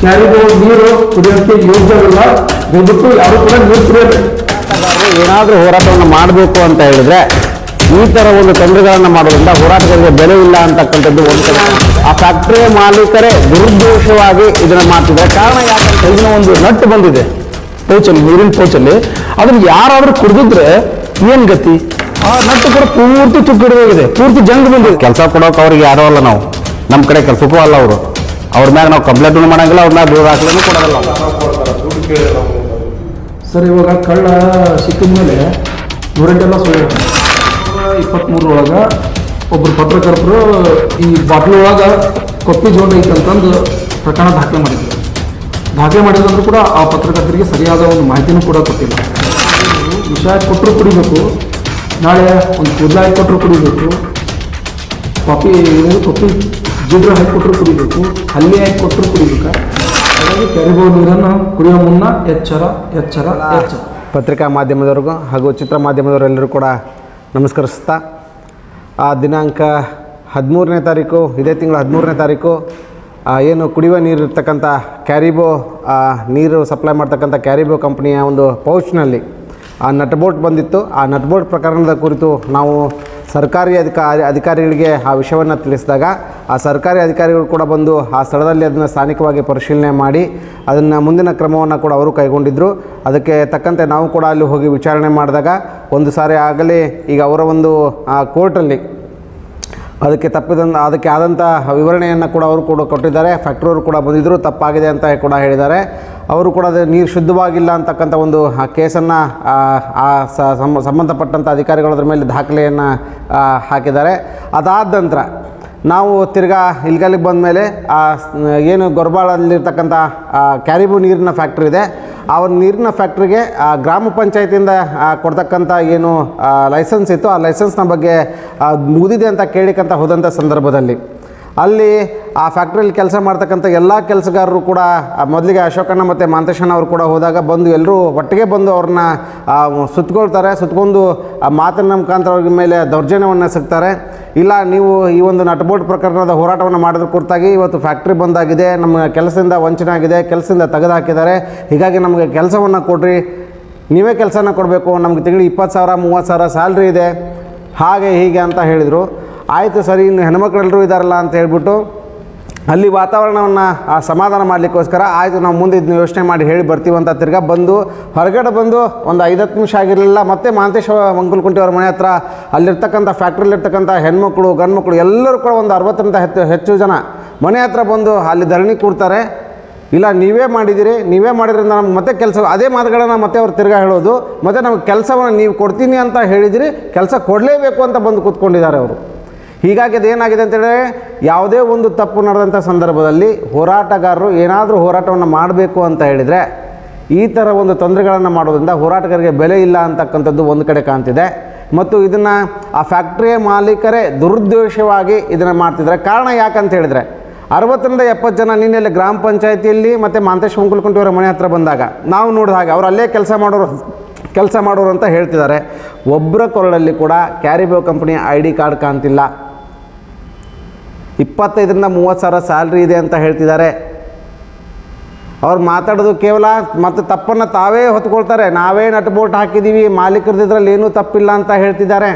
ಕ್ಯಾರಿಗೂ ನೀರು ಕುಡಿಯೋಕ್ಕೆ ಯೋಗ್ಯವಿಲ್ಲ. ದಯವಿಟ್ಟು ಯಾರು ಕೂಡ ನೀರು ಏನಾದರೂ ಹೋರಾಟವನ್ನು ಮಾಡಬೇಕು ಅಂತ ಹೇಳಿದ್ರೆ ಈ ಥರ ಒಂದು ತೊಂದರೆಗಳನ್ನು ಮಾಡೋದ್ರಿಂದ ಹೋರಾಟಗಳಿಗೆ ಬೆಲೆ ಇಲ್ಲ ಅಂತಕ್ಕಂಥದ್ದು ಒಂದು ಕಡೆ. ಆ ಫ್ಯಾಕ್ಟರಿಯ ಮಾಲೀಕರೇ ದುರುದ್ದೇಶವಾಗಿ ಇದನ್ನ ಮಾಡ್ತಿದ್ದಾರೆ. ಕಾರಣ ಯಾಕಂದ್ರೆ ಇದನ್ನ ಒಂದು ನಟ್ಟು ಬಂದಿದೆ. ಪೌಚಲ್ಲಿ ನೀರಿನ ಪೌಚಲ್ಲಿ. ಅದನ್ನ ಯಾರಾದ್ರೂ ಕುಡಿದಿದ್ರೆ ಏನು ಗತಿ? ಆ ನಟ್ಟು ಕೂಡ ಪೂರ್ತಿ ತುಕ್ಕಿಡೋಗಿದೆ ಪೂರ್ತಿ ಜಂಗ್ ಬಂದಿದೆ. ಕೆಲಸ ಕೊಡೋಕೆ ಅವ್ರಿಗೆ ಯಾರೋ ಅಲ್ಲ ನಾವು. ನಮ್ಮ ಕಡೆ ಕೆಲಸಕ್ಕೂ ಅಲ್ಲ ಅವರು. ಅವ್ರ ಮ್ಯಾಗ ನಾವು ಕಂಪ್ಲೇಂಟ್ ಮಾಡಂಗಿಲ್ಲ, ಅವ್ರ ಮ್ಯಾಗ ದೂರ ಹಾಕ್ಲೂ ಕೊಡೋದಿಲ್ಲ. ಸರ್, ಇವಾಗ ಕಳ್ಳ ಸಿಕ್ಕಿದ ಮೇಲೆ ನೂರೆಂಟೆಲ್ಲ ಸುಳ್ಳು ಇಪ್ಪತ್ತ್ಮೂರರೊಳಗೆ ಒಬ್ಬರು ಪತ್ರಕರ್ತರು ಈ ಬಾಟ್ಲ್ ಒಳಗೆ ಕೊಪ್ಪಿ ಜೋಡ್ ಐತೆ ಅಂತಂದು ಪ್ರಕರಣ ದಾಖಲೆ ಮಾಡಿದ್ರು. ದಾಖಲೆ ಮಾಡಿದ್ರು ಕೂಡ ಆ ಪತ್ರಕರ್ತರಿಗೆ ಸರಿಯಾದ ಒಂದು ಮಾಹಿತಿನೂ ಕೂಡ ಕೊಟ್ಟಿಲ್ಲ. ವಿಷ ಕೊಟ್ಟರು ಕುಡಿಬೇಕು, ನಾಳೆ ಒಂದು ಕೂದಲಾಗಿ ಕೊಟ್ಟರು ಕುಡಿಬೇಕು. ಕಾಪಿ ಏನು ಕಾಫಿ ಜಿಡ್ರು ಹಾಕಿ ಕೊಟ್ಟರು ಕುಡಿಬೇಕು ಹಲ್ಲಿ ಹಾಕಿ ಕೊಟ್ಟರು ಕುಡಿಬೇಕಾ? ಹಾಗಾಗಿ ಕೆರೆಗೋ ನೀರನ್ನು ಕುಡಿಯೋ ಮುನ್ನ ಎಚ್ಚರ ಎಚ್ಚರ ಎಚ್ಚರ. ಪತ್ರಿಕಾ ಮಾಧ್ಯಮದವ್ರಿಗೂ ಹಾಗೂ ಚಿತ್ರ ಮಾಧ್ಯಮದವರೆಲ್ಲರೂ ಕೂಡ ನಮಸ್ಕರಿಸ್ತಾ ಆ ದಿನಾಂಕ ಹದಿಮೂರನೇ ತಾರೀಕು, ಇದೇ ತಿಂಗಳ ಹದಿಮೂರನೇ ತಾರೀಕು ಏನು ಕುಡಿಯುವ ನೀರು ಇರ್ತಕ್ಕಂಥ ಕ್ಯಾರಿಬೋ ನೀರು ಸಪ್ಲೈ ಮಾಡ್ತಕ್ಕಂಥ ಕ್ಯಾರಿಬೋ ಕಂಪ್ನಿಯ ಒಂದು ಪೌಚ್ನಲ್ಲಿ ಆ ನಟ್ ಬಂದಿತ್ತು. ಆ ನಟ್ಬೋಟ್ ಪ್ರಕರಣದ ಕುರಿತು ನಾವು ಸರ್ಕಾರಿ ಅಧಿಕಾರಿ ಅಧಿಕಾರಿಗಳಿಗೆ ಆ ವಿಷಯವನ್ನು ತಿಳಿಸಿದಾಗ ಆ ಸರ್ಕಾರಿ ಅಧಿಕಾರಿಗಳು ಕೂಡ ಬಂದು ಆ ಸ್ಥಳದಲ್ಲಿ ಅದನ್ನು ಸ್ಥಾನಿಕವಾಗಿ ಪರಿಶೀಲನೆ ಮಾಡಿ ಅದನ್ನು ಮುಂದಿನ ಕ್ರಮವನ್ನು ಕೂಡ ಅವರು ಕೈಗೊಂಡಿದ್ದರು ಅದಕ್ಕೆ ತಕ್ಕಂತೆ ನಾವು ಕೂಡ ಅಲ್ಲಿ ಹೋಗಿ ವಿಚಾರಣೆ ಮಾಡಿದಾಗ ಒಂದು ಸಾರಿ ಆಗಲೇ ಈಗ ಅವರ ಒಂದು ಆ, ಕೋರ್ಟಲ್ಲಿ ಅದಕ್ಕೆ ತಪ್ಪಿದಂತ ಅದಕ್ಕೆ ಆದಂಥ ವಿವರಣೆಯನ್ನು ಕೂಡ ಅವರು ಕೂಡ ಕೊಟ್ಟಿದ್ದಾರೆ. ಫ್ಯಾಕ್ಟ್ರಿಯವರು ಕೂಡ ಬಂದಿದ್ದರು ತಪ್ಪಾಗಿದೆ ಅಂತ ಕೂಡ ಹೇಳಿದ್ದಾರೆ. ಅವರು ಕೂಡ ಅದು ನೀರು ಶುದ್ಧವಾಗಿಲ್ಲ ಅಂತಕ್ಕಂಥ ಒಂದು ಕೇಸನ್ನು, ಆ ಸಂಬಂಧಪಟ್ಟಂಥ ಅಧಿಕಾರಿಗಳು ಅದ್ರ ಮೇಲೆ ದಾಖಲೆಯನ್ನು ಹಾಕಿದ್ದಾರೆ. ಅದಾದ ನಂತರ ನಾವು ತಿರ್ಗಾ ಇಲ್ಗಲಿಗೆ ಬಂದ ಮೇಲೆ ಆ ಏನು ಗೊರಬಾಳಲ್ಲಿರ್ತಕ್ಕಂಥ ಕ್ಯಾರಿಬು ನೀರಿನ ಫ್ಯಾಕ್ಟ್ರಿ ಇದೆ. ಆ ಒಂದು ನೀರಿನ ಫ್ಯಾಕ್ಟ್ರಿಗೆ ಗ್ರಾಮ ಪಂಚಾಯತಿಯಿಂದ ಕೊಡ್ತಕ್ಕಂಥ ಏನು ಲೈಸೆನ್ಸ್ ಇತ್ತು. ಆ ಲೈಸೆನ್ಸ್ನ ಬಗ್ಗೆ ಮುಗಿದಿದೆ ಅಂತ ಕೇಳಿಕಂತ ಹೋದಂಥ ಸಂದರ್ಭದಲ್ಲಿ ಅಲ್ಲಿ ಆ ಫ್ಯಾಕ್ಟ್ರಿಯಲ್ಲಿ ಕೆಲಸ ಮಾಡ್ತಕ್ಕಂಥ ಎಲ್ಲ ಕೆಲಸಗಾರರು ಕೂಡ ಮೊದಲಿಗೆ ಅಶೋಕಣ್ಣ ಮತ್ತು ಮಾಂತೇಶಣ್ಣ ಅವರು ಕೂಡ ಹೋದಾಗ ಬಂದು ಎಲ್ಲರೂ ಒಟ್ಟಿಗೆ ಬಂದು ಅವ್ರನ್ನ ಸುತ್ತಕೊಳ್ತಾರೆ ಸುತ್ತಕೊಂಡು ಮಾತಿನ ಮುಖಾಂತರ ಅವ್ರ ಮೇಲೆ ದೌರ್ಜನ್ಯವನ್ನು ಸಿಗ್ತಾರೆ ಇಲ್ಲ, ನೀವು ಈ ಒಂದು ನಟಬೋಟ್ ಪ್ರಕರಣದ ಹೋರಾಟವನ್ನು ಮಾಡೋದ್ರ ಕುರಿತಾಗಿ ಇವತ್ತು ಫ್ಯಾಕ್ಟ್ರಿ ಬಂದಾಗಿದೆ, ನಮ್ಮ ಕೆಲಸದಿಂದ ವಂಚನೆ ಆಗಿದೆ ಕೆಲಸದಿಂದ ತೆಗೆದುಹಾಕಿದ್ದಾರೆ, ಹೀಗಾಗಿ ನಮಗೆ ಕೆಲಸವನ್ನು ಕೊಡ್ರಿ. ನೀವೇ ಕೆಲಸನ ಕೊಡಬೇಕು, ನಮಗೆ ತಿಂಗಳು ಇಪ್ಪತ್ತು ಸಾವಿರ, ಮೂವತ್ತು ಸಾವಿರ ಸ್ಯಾಲ್ರಿ ಇದೆ. ಹಾಗೆ ಹೀಗೆ ಅಂತ ಹೇಳಿದರು. ಆಯಿತು ಸರಿ, ಇನ್ನು ಹೆಣ್ಮಕ್ಳೆಲ್ಲರೂ ಇದ್ದಾರಲ್ಲ ಅಂತ ಹೇಳ್ಬಿಟ್ಟು ಅಲ್ಲಿ ವಾತಾವರಣವನ್ನು ಸಮಾಧಾನ ಮಾಡಲಿಕ್ಕೋಸ್ಕರ ಆಯಿತು, ನಾವು ಮುಂದೆ ಇದನ್ನ ಯೋಚನೆ ಮಾಡಿ ಹೇಳಿ ಬರ್ತೀವಿ ಅಂತ ತಿರ್ಗಾ ಬಂದು, ಹೊರಗಡೆ ಬಂದು ಒಂದು ಐದತ್ತು ನಿಮಿಷ ಆಗಿರಲಿಲ್ಲ, ಮತ್ತೆ ಮಹಾಂತೇಶ ಮಂಕುಲ್ಕುಂಟಿ ಅವ್ರ ಮನೆ ಹತ್ರ ಅಲ್ಲಿರ್ತಕ್ಕಂಥ ಫ್ಯಾಕ್ಟ್ರಿಲಿರ್ತಕ್ಕಂಥ ಹೆಣ್ಮಕ್ಳು, ಗಂಡ್ಮಕ್ಳು ಎಲ್ಲರೂ ಕೂಡ ಒಂದು ಅರವತ್ತರಿಂದ ಹೆಚ್ಚು ಹೆಚ್ಚು ಜನ ಮನೆ ಹತ್ರ ಬಂದು ಅಲ್ಲಿ ಧರಣಿ ಕೂರ್ತಾರೆ ಇಲ್ಲ, ನೀವೇ ಮಾಡಿದ್ದೀರಿ ನೀವೇ ಮಾಡಿದ್ರಿಂದ ನಮ್ಗೆ ಮತ್ತೆ ಕೆಲಸ, ಅದೇ ಮಾತುಗಳನ್ನು ಮತ್ತೆ ಅವ್ರು ತಿರ್ಗಾ ಹೇಳೋದು, ಮತ್ತು ನಮಗೆ ಕೆಲಸವನ್ನು ನೀವು ಕೊಡ್ತೀನಿ ಅಂತ ಹೇಳಿದಿರಿ, ಕೆಲಸ ಕೊಡಲೇಬೇಕು ಅಂತ ಬಂದು ಕೂತ್ಕೊಂಡಿದ್ದಾರೆ ಅವರು. ಹೀಗಾಗಿ ಅದೇನಾಗಿದೆ ಅಂತೇಳಿದ್ರೆ ಯಾವುದೇ ಒಂದು ತಪ್ಪು ನಡೆದಂಥ ಸಂದರ್ಭದಲ್ಲಿ ಹೋರಾಟಗಾರರು ಏನಾದರೂ ಹೋರಾಟವನ್ನು ಮಾಡಬೇಕು ಅಂತ ಹೇಳಿದರೆ, ಈ ಥರ ಒಂದು ತೊಂದರೆಗಳನ್ನು ಮಾಡೋದ್ರಿಂದ ಹೋರಾಟಗಾರರಿಗೆ ಬೆಲೆ ಇಲ್ಲ ಅಂತಕ್ಕಂಥದ್ದು ಒಂದು ಕಡೆ ಕಾಣ್ತಿದೆ. ಮತ್ತು ಇದನ್ನು ಆ ಫ್ಯಾಕ್ಟ್ರಿಯ ಮಾಲೀಕರೇ ದುರುದ್ದೇಶವಾಗಿ ಇದನ್ನು ಮಾಡ್ತಿದ್ದಾರೆ. ಕಾರಣ ಯಾಕಂತ ಹೇಳಿದರೆ, ಅರವತ್ತರಿಂದ ಎಪ್ಪತ್ತು ಜನ ನಿನ್ನೆಲ್ಲಿ ಗ್ರಾಮ ಪಂಚಾಯತಿಯಲ್ಲಿ ಮತ್ತು ಮಾಂತೇಶ್ ಮಂಕುಲ್ಕುಂಟಿಯವರ ಮನೆ ಹತ್ರ ಬಂದಾಗ, ನಾವು ನೋಡಿದ ಹಾಗೆ ಅವ್ರು ಅಲ್ಲೇ ಕೆಲಸ ಮಾಡೋರು ಕೆಲಸ ಮಾಡೋರು ಅಂತ ಹೇಳ್ತಿದ್ದಾರೆ. ಒಬ್ಬರ ಕೊರಳಲ್ಲಿ ಕೂಡ ಕ್ಯಾರಿಬೋ ಕಂಪ್ನಿಯ ಐ ಡಿ ಕಾರ್ಡ್ ಕಾಣ್ತಿಲ್ಲ. ಇಪ್ಪತ್ತೈದರಿಂದ ಮೂವತ್ತು ಸಾವಿರ ಸ್ಯಾಲ್ರಿ ಇದೆ ಅಂತ ಹೇಳ್ತಿದ್ದಾರೆ. ಅವ್ರು ಮಾತಾಡೋದು ಕೇವಲ ಮತ್ತು ತಪ್ಪನ್ನು ತಾವೇ ಹೊತ್ಕೊಳ್ತಾರೆ. ನಾವೇ ನಟ್ಬೋಟ್ ಹಾಕಿದ್ದೀವಿ ಮಾಲೀಕರದಿದ್ರಲ್ಲಿ ಏನೂ ತಪ್ಪಿಲ್ಲ ಅಂತ ಹೇಳ್ತಿದ್ದಾರೆ.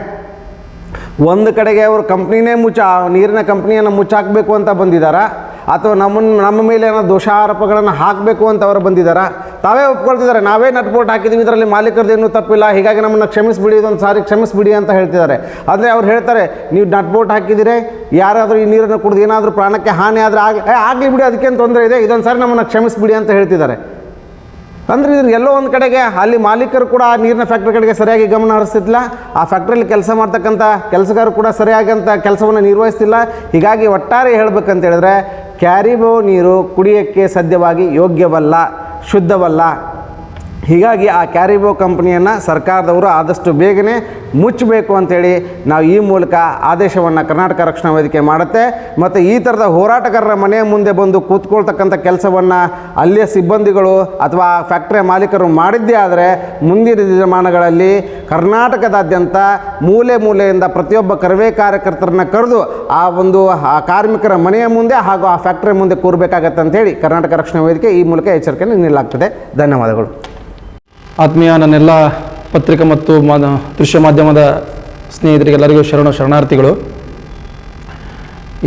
ಒಂದು ಕಡೆಗೆ ಅವರು ಕಂಪ್ನಿನೇ ಮುಚ್ಚ, ನೀರಿನ ಕಂಪ್ನಿಯನ್ನು ಮುಚ್ಚಾಕಬೇಕು ಅಂತ ಬಂದಿದ್ದಾರಾ? ಅಥವಾ ನಮ್ಮನ್ನು ನಮ್ಮ ಮೇಲೆ ಏನೋ ದೋಷಾರೋಪಗಳನ್ನು ಹಾಕಬೇಕು ಅಂತ ಅವರು ಬಂದಿದ್ದಾರಾ ತಾವೇ ಒಪ್ಕೊಳ್ತಿದ್ದಾರೆ ನಾವೇ ನಟ್ ಬೋಟ್ ಹಾಕಿದ್ದೀವಿ ಇದರಲ್ಲಿ ಮಾಲೀಕರದ್ದೇನೂ ತಪ್ಪಿಲ್ಲ, ಹೀಗಾಗಿ ನಮ್ಮನ್ನು ಕ್ಷಮಿಸಿಬಿಡಿ, ಇದೊಂದು ಸಾರಿ ಕ್ಷಮಿಸಿಬಿಡಿ ಅಂತ ಹೇಳ್ತಿದ್ದಾರೆ ಆದರೆ ಅವ್ರು ಹೇಳ್ತಾರೆ, ನೀವು ನಟ್ ಬೋಟ್ ಹಾಕಿದ್ದೀರಿ ಯಾರಾದರೂ ಈ ನೀರನ್ನು ಕುಡಿದು ಏನಾದರೂ ಪ್ರಾಣಕ್ಕೆ ಹಾನಿ ಆದರೆ ಆಗ ಆಗಲಿ ಬಿಡಿ, ಅದಕ್ಕೇನು ತೊಂದರೆ ಇದೆ, ಇದೊಂದು ಸಾರಿ ನಮ್ಮನ್ನು ಕ್ಷಮಿಸಿಬಿಡಿ ಅಂತ ಹೇಳ್ತಿದ್ದಾರೆ ಅಂದರೆ ಇದ್ರ ಎಲ್ಲೋ ಒಂದು ಕಡೆಗೆ ಅಲ್ಲಿ ಮಾಲೀಕರು ಕೂಡ ಆ ನೀರಿನ ಫ್ಯಾಕ್ಟ್ರಿ ಕಡೆಗೆ ಸರಿಯಾಗಿ ಗಮನ ಹರಿಸ್ತಿಲ್ಲ ಆ ಫ್ಯಾಕ್ಟ್ರಿಯಲ್ಲಿ ಕೆಲಸ ಮಾಡ್ತಕ್ಕಂಥ ಕೆಲಸಗಾರರು ಕೂಡ ಸರಿಯಾಗಂಥ ಕೆಲಸವನ್ನು ನಿರ್ವಹಿಸ್ತಿಲ್ಲ. ಹೀಗಾಗಿ ಒಟ್ಟಾರೆ ಹೇಳ್ಬೇಕಂತ ಹೇಳಿದ್ರೆ ಕ್ಯಾರಿಬೋ ನೀರು ಕುಡಿಯೋಕ್ಕೆ ಸದ್ಯವಾಗಿ ಯೋಗ್ಯವಲ್ಲ ಶುದ್ಧವಲ್ಲ. ಹೀಗಾಗಿ ಆ ಕ್ಯಾರಿಬೋ ಕಂಪ್ನಿಯನ್ನು ಸರ್ಕಾರದವರು ಆದಷ್ಟು ಬೇಗನೆ ಮುಚ್ಚಬೇಕು ಅಂತೇಳಿ ನಾವು ಈ ಮೂಲಕ ಆದೇಶವನ್ನು ಕರ್ನಾಟಕ ರಕ್ಷಣಾ ವೇದಿಕೆ ಮಾಡುತ್ತೆ. ಮತ್ತು ಈ ಥರದ ಹೋರಾಟಗಾರರ ಮನೆಯ ಮುಂದೆ ಬಂದು ಕೂತ್ಕೊಳ್ತಕ್ಕಂಥ ಕೆಲಸವನ್ನು ಅಲ್ಲಿಯ ಸಿಬ್ಬಂದಿಗಳು ಅಥವಾ ಫ್ಯಾಕ್ಟ್ರಿಯ ಮಾಲೀಕರು ಮಾಡಿದ್ದೇ ಆದರೆ ಮುಂದಿನ ದಿನಮಾನಗಳಲ್ಲಿ ಕರ್ನಾಟಕದಾದ್ಯಂತ ಮೂಲೆ ಮೂಲೆಯಿಂದ ಪ್ರತಿಯೊಬ್ಬ ಕರವೇ ಕಾರ್ಯಕರ್ತರನ್ನ ಕರೆದು ಆ ಒಂದು, ಆ ಕಾರ್ಮಿಕರ ಮನೆಯ ಮುಂದೆ ಹಾಗೂ ಆ ಫ್ಯಾಕ್ಟ್ರಿ ಮುಂದೆ ಕೂರಬೇಕಾಗತ್ತೆ ಅಂತೇಳಿ ಕರ್ನಾಟಕ ರಕ್ಷಣಾ ವೇದಿಕೆ ಈ ಮೂಲಕ ಎಚ್ಚರಿಕೆಯನ್ನು ನೀಡಲಾಗ್ತದೆ. ಧನ್ಯವಾದಗಳು. ಆತ್ಮೀಯ ನನ್ನೆಲ್ಲ ಪತ್ರಿಕಾ ಮತ್ತು ದೃಶ್ಯ ಮಾಧ್ಯಮದ ಸ್ನೇಹಿತರಿಗೆಲ್ಲರಿಗೂ ಶರಣ ಶರಣಾರ್ಥಿಗಳು.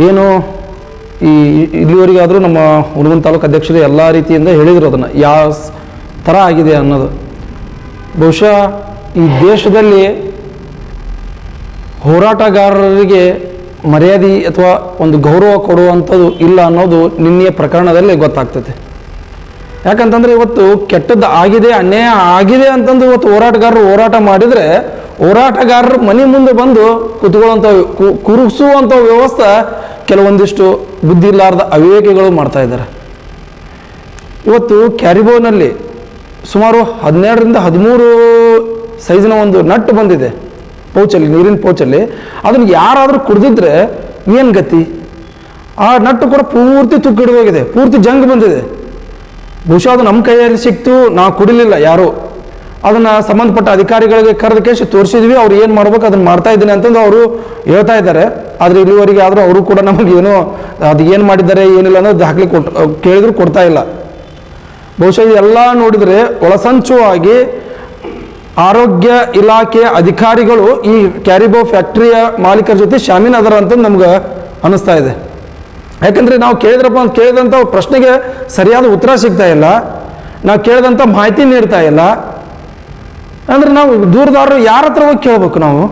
ಏನು ಈ ಇಲ್ಲಿವರೆಗಾದರೂ ನಮ್ಮ ಹುಣಗುನ್ ತಾಲೂಕು ಅಧ್ಯಕ್ಷರು ಎಲ್ಲ ರೀತಿಯಿಂದ ಹೇಳಿದರು ಅದನ್ನು. ಯಾವ ಥರ ಆಗಿದೆ ಅನ್ನೋದು. ಬಹುಶಃ ಈ ದೇಶದಲ್ಲಿ ಹೋರಾಟಗಾರರಿಗೆ ಮರ್ಯಾದೆ ಅಥವಾ ಒಂದು ಗೌರವ ಕೊಡುವಂಥದ್ದು ಇಲ್ಲ ಅನ್ನೋದು ನಿನ್ನೆಯ ಪ್ರಕರಣದಲ್ಲಿ ಗೊತ್ತಾಗ್ತದೆ. ಯಾಕಂತಂದ್ರೆ ಇವತ್ತು ಕೆಟ್ಟದ್ದು ಆಗಿದೆ, ಅನ್ಯಾಯ ಆಗಿದೆ ಅಂತಂದು ಇವತ್ತು ಹೋರಾಟಗಾರರು ಹೋರಾಟ ಮಾಡಿದರೆ ಹೋರಾಟಗಾರರು ಮನೆ ಮುಂದೆ ಬಂದು ಕುತ್ಕೊಳ್ಳುವಂಥ ಕು- ಕುರುಗಿಸುವಂಥ ವ್ಯವಸ್ಥೆ ಕೆಲವೊಂದಿಷ್ಟು ಬುದ್ಧಿ ಇಲ್ಲಾರ್ದ ಅವಿವೇಕಿಗಳು ಮಾಡ್ತಾ ಇದ್ದಾರೆ. ಇವತ್ತು ಕ್ಯಾರಿಬೋನಲ್ಲಿ ಸುಮಾರು ಹದಿನೇಳರಿಂದ ಹದಿಮೂರು ಸೈಜಿನ ಒಂದು ನಟ್ಟು ಬಂದಿದೆ ಪೌಚಲ್ಲಿ, ನೀರಿನ ಪೌಚಲ್ಲಿ. ಅದನ್ನು ಯಾರಾದರೂ ಕುಡಿದಿದ್ರೆ ಏನು ಗತಿ? ಆ ನಟ್ಟು ಕೂಡ ಪೂರ್ತಿ ತುಕ್ಕು ಹಿಡಿದೋಗಿದೆ ಪೂರ್ತಿ ಜಂಗ್ ಬಂದಿದೆ. ಬಹುಶಃ ಅದು ನಮ್ಮ ಕೈಯಲ್ಲಿ ಸಿಕ್ತು, ನಾವು ಕುಡಿಲಿಲ್ಲ ಯಾರು. ಅದನ್ನು ಸಂಬಂಧಪಟ್ಟ ಅಧಿಕಾರಿಗಳಿಗೆ ಕರೆದ ಕೇಸಿ ತೋರಿಸಿದ್ವಿ, ಅವ್ರು ಏನು ಮಾಡ್ಬೇಕು ಅದನ್ನು ಮಾಡ್ತಾ ಇದ್ದೀನಿ ಅಂತಂದು ಅವರು ಹೇಳ್ತಾ ಇದ್ದಾರೆ. ಆದರೆ ಇಲ್ಲಿವರೆಗೆ ಆದರೂ ಅವರು ಕೂಡ ನಮಗೆ ಏನೋ, ಅದು ಏನು ಮಾಡಿದ್ದಾರೆ, ಏನಿಲ್ಲ ಅನ್ನೋದು ದಾಖಲೆ ಕೊಟ್ಟು ಕೇಳಿದ್ರು ಕೊಡ್ತಾ ಇಲ್ಲ. ಬಹುಶಃ ಎಲ್ಲ ನೋಡಿದರೆ ಒಳಸಂಚುವಾಗಿ ಆರೋಗ್ಯ ಇಲಾಖೆ ಅಧಿಕಾರಿಗಳು ಈ ಕ್ಯಾರಿಬೋ ಫ್ಯಾಕ್ಟ್ರಿಯ ಮಾಲೀಕರ ಜೊತೆ ಶಾಮೀನ್ ಅದರ ಅಂತ ನಮ್ಗೆ ಅನ್ನಿಸ್ತಾ ಇದೆ. ಯಾಕಂದರೆ ನಾವು ಕೇಳಿದ್ರಪ್ಪ ಅಂತ ಕೇಳಿದಂಥ ಪ್ರಶ್ನೆಗೆ ಸರಿಯಾದ ಉತ್ತರ ಸಿಗ್ತಾ ಇಲ್ಲ. ನಾವು ಕೇಳಿದಂಥ ಮಾಹಿತಿ ನೀಡ್ತಾ ಇಲ್ಲ. ಅಂದರೆ ನಾವು ದೂರದಾರರು ಯಾರ ಹತ್ರ ಹೋಗಿ ಕೇಳಬೇಕು ನಾವು?